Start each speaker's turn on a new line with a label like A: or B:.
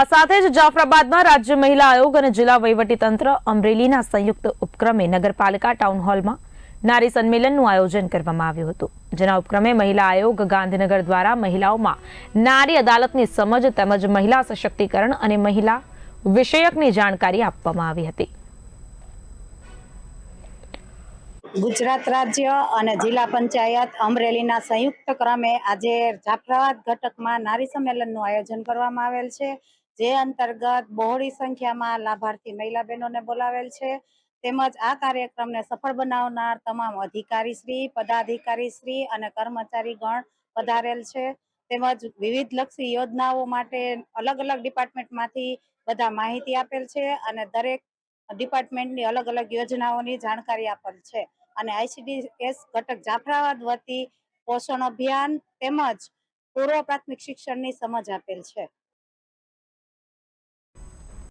A: આ સાથે જ જાફરાબાદમાં રાજ્ય મહિલા આયોગ અને જિલ્લા વહીવટીતંત્ર અમરેલીના સંયુક્ત ઉપક્રમે નગરપાલિકા ટાઉન હોલમાં નારી સંમેલનનું આયોજન કરવામાં આવ્યું હતું. જેના ઉપક્રમે મહિલા આયોગ ગાંધીનગર દ્વારા મહિલાઓમાં નારી અદાલતની સમજ તેમજ મહિલા સશક્તિકરણ અને મહિલા વિષયકની જાણકારી આપવામાં આવી હતી.
B: ગુજરાત રાજ્ય અને જિલ્લા પંચાયત અમરેલીના સંયુક્ત ક્રમે આજે જાફરાબાદ ઘટકમાં નારી સંમેલનનું આયોજન કરવામાં આવેલ છે. જે અંતર્ગત બહોળી સંખ્યામાં લાભાર્થી મહિલા બહેનોને બોલાવેલ છે. તેમજ આ કાર્યક્રમને સફળ બનાવનાર તમામ અધિકારી શ્રી, પદાધિકારી શ્રી અને કર્મચારી ગણ પધારેલ છે. તેમજ વિવિધ લક્ષી યોજનાઓ માટે અલગ અલગ ડિપાર્ટમેન્ટમાંથી બધા માહિતી આપેલ છે અને દરેક ડિપાર્ટમેન્ટની અલગ અલગ યોજનાઓની જાણકારી આપેલ છે. અને આઈસીડીએસ ઘટક જાફરાબાદ વતી પોષણ અભિયાન તેમજ પૂર્વ પ્રાથમિક શિક્ષણની સમજ આપેલ છે.